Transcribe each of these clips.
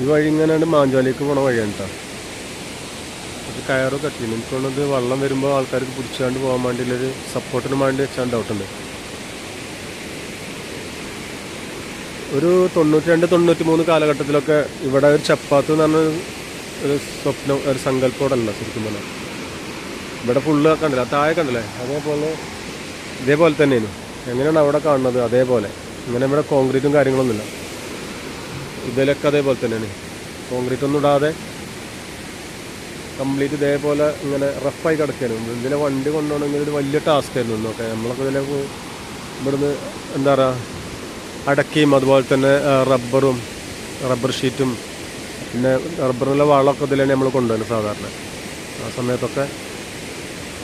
ഈ വഴി ഇങ്ങനെ മാഞ്ചോലേക്ക് പോണ വഴിയാണ് കേട്ടോ അത് കയറ് കെട്ടിന് എനിക്ക് തോന്നുന്നത് വെള്ളം വരുമ്പോൾ ആൾക്കാർക്ക് പിടിച്ചാണ്ട് പോകാൻ വേണ്ടിയുള്ളൊരു സപ്പോർട്ടിന് വേണ്ടി വെച്ചാൽ ഡൗട്ടുണ്ട് ഒരു തൊണ്ണൂറ്റി രണ്ട് തൊണ്ണൂറ്റി മൂന്ന് കാലഘട്ടത്തിലൊക്കെ ഇവിടെ ഒരു ചപ്പാത്ത് എന്ന് പറഞ്ഞ ഒരു സ്വപ്നം ഒരു സങ്കല്പോടല്ല ശരിക്കും പറഞ്ഞാൽ ഇവിടെ ഫുള്ള് കണ്ടില്ല? താഴെ കണ്ടില്ലേ? അതേപോലെ ഇതേപോലെ തന്നെയാണ്. എങ്ങനെയാണ് അവിടെ കാണുന്നത്? അതേപോലെ. ഇങ്ങനെ ഇവിടെ കോൺക്രീറ്റും കാര്യങ്ങളൊന്നുമില്ല. ഇതിലൊക്കെ അതേപോലെ തന്നെയാണ്. കോൺക്രീറ്റ് ഒന്നും ഇടാതെ കംപ്ലീറ്റ് ഇതേപോലെ ഇങ്ങനെ റഫായി കിടക്കാനും ഇതിനെ വണ്ടി കൊണ്ടുപോകണമെങ്കിൽ ഒരു വലിയ ടാസ്ക് ആയിരുന്നു നോക്കാം നമ്മളൊക്കെ ഇതിലെ പോ- ഇവിടുന്ന് എന്താ പറയുക അടക്കയും അതുപോലെ തന്നെ റബ്ബറും റബ്ബർ ഷീറ്റും പിന്നെ റബ്ബറിലെ വളമൊക്കെ ഇതിലാണ് നമ്മൾ കൊണ്ടുവരുന്നത് സാധാരണ. ആ സമയത്തൊക്കെ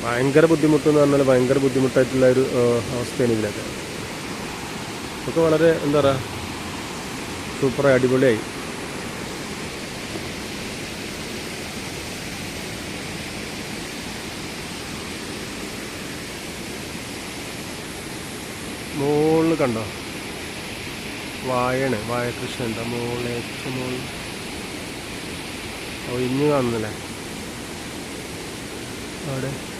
ഭയങ്കര ബുദ്ധിമുട്ട് എന്ന് പറഞ്ഞാൽ ഭയങ്കര ബുദ്ധിമുട്ടായിട്ടുള്ള ഒരു അവസ്ഥയാണ് ഇതിലൊക്കെ. ഇതൊക്കെ വളരെ എന്താ പറയുക സൂപ്പറായി അടിപൊളിയായി. മുകളിൽ കണ്ടോ? വായണ് വായകൃഷ്ണൻ മുകളിൽ ഏറ്റവും മുകളിൽ ഒഴിഞ്ഞു കാണുന്നില്ലേ? അവിടെ.